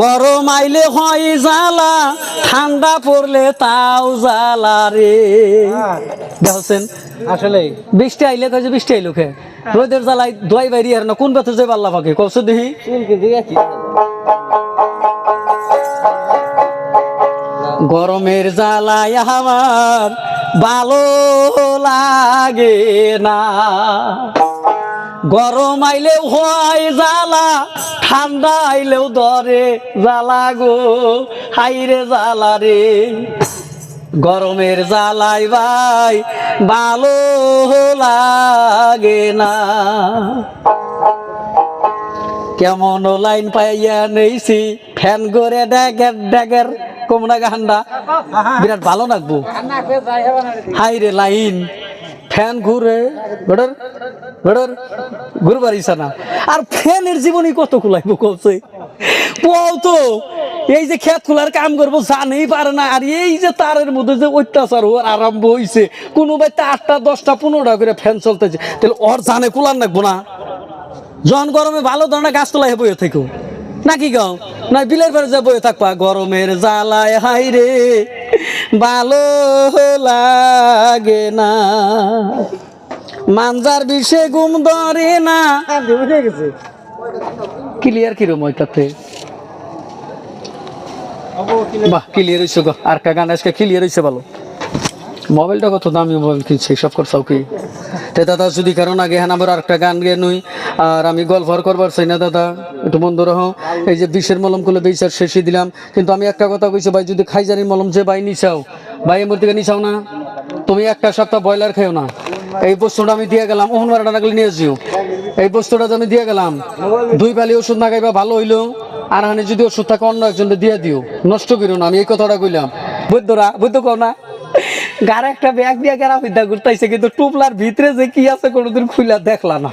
গরম আইলে হয় জ্বালা ঠান্ডা পড়লে তাও জ্বালা রে। দেখছেন? আসলে বৃষ্টি আইলে কাজে বৃষ্টি আইলো খে রোদের জ্বালাই দোয়াই বাইরি আর না কোন ব্যথা যাই পাল্লা পাকে কৌশল দেখি। গরমের জ্বালায় আমার ভালো লাগে না। গরম আইলেও হয় জ্বালা, ঠান্ডা আইলেও ধরে জ্বালা গো, হাইরে জ্বালা রে। গরমের জ্বালাই ভাই, ভালো লাগে না। কেমন লাইন পাইয়া নেইছি, ফ্যান করে ড্যাগের ড্যাগের কমনা গান্ডা। বিরাট ভালো লাগবো। হাই রে লাইন, ফ্যান ঘুরে বেডর বেডর ঘুরে আর ফ্যানের জীবনই কত কুলাইবো কছে পোয়াও তো, এই যে খেত খোলার কাম করব, জানেই পারে না। আর এই যে তারের মধ্যে যে অত্যাচার হওয়ার আরম্ভ হইছে, কোনো ভাই আটটা, দশটা, পনেরোটা করে ফ্যান চলতেছে। তাহলে ওর জানে কুলার লাগবো না। জন গরমে ভালো ধরনের গাছ তোলায় বয়ে থেকো। নাকি গাও না, বিলের পরে যে বয়ে থাকবা, গরমের জ্বালায় হাই রে। ভালো লাগে না। মানজার বিষে গুম ধরে না। বুঝে গেছে। ক্লিয়ার কিরম ওইটাতে? বাহ ক্লিয়ার হয়েছে গো। আর কা গান আজকে ক্লিয়ার হয়েছে ভালো। মোবাইলটা কত দামি মোবাইল কিনছে সব করছাও কি? তে দাদা যদি কারণ আগে হ্যাঁ আমার আরেকটা গান গিয়ে নই। আর আমি গল্প আর করবার চাই না দাদা। একটু বন্ধ রহ। এই যে বিষের মলম করলে বিচার শেষে দিলাম। কিন্তু আমি একটা কথা কইছি ভাই যদি খাইজারির মলম যে ভাই নিছাও ভাই এমন থেকে নিছাও না? তুমি একটা সপ্তাহ ব্রয়লার খেও না। এই বস্তুটা আমি দিয়ে গেলাম, ওহন মারাটা নিয়ে যেও এই বস্তুটা আমি দিয়ে গেলাম, দুই পালি ওষুধ না খাইবা ভালো হইল আর হানি যদি ওষুধ থাকে অন্য একজনকে দিয়ে দিও। নষ্ট করিও না, আমি এই কথাটা কইলাম। বুদ্ধরা, বুদ্ধ কও না গার একটা ব্যাগ দিয়ে গেরা বিদ্যা ঘুরতাইছে, কিন্তু টুপলার ভিতরে যে কি আছে কোনোদিন খুলে দেখলা না।